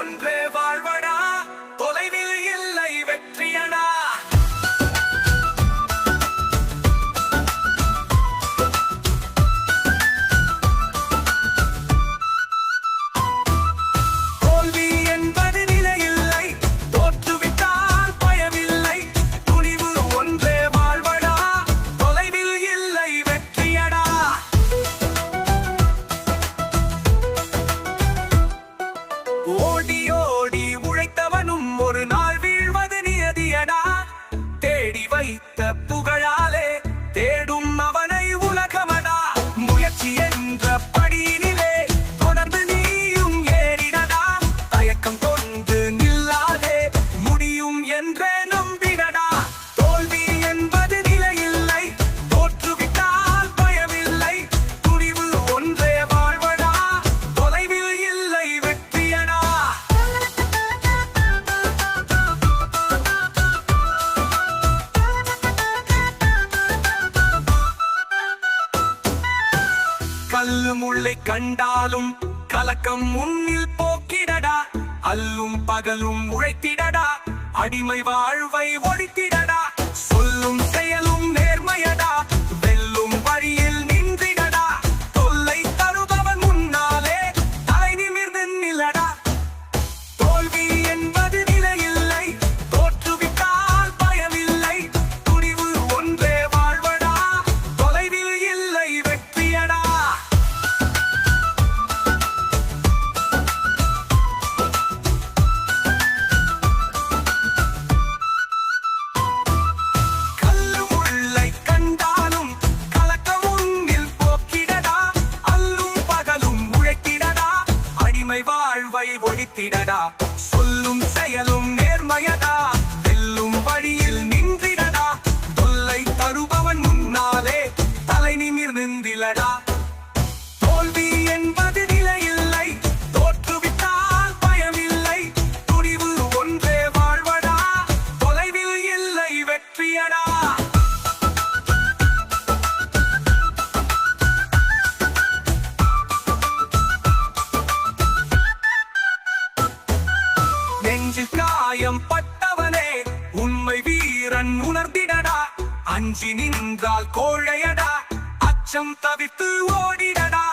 ஒன்றே வாழ்வழி பல்லு முள்ளை கண்டாலும் கலக்கம் முன்னில் போக்கிடடா. அல்லும் பகலும் உழைத்திடடா. அடிமை வாழ்வை ஒழித்திடடா. சொல்லும் செயலும் நே சாதித்திடடா சொல்லும் செயலும் நேர்மையடா. நெஞ்சில் காயம் பட்டவனே உண்மை வீரன் உணர்ந்திடடா. அஞ்சி நின்றால் கோழையடா அச்சம் தவித்து ஓடிடடா.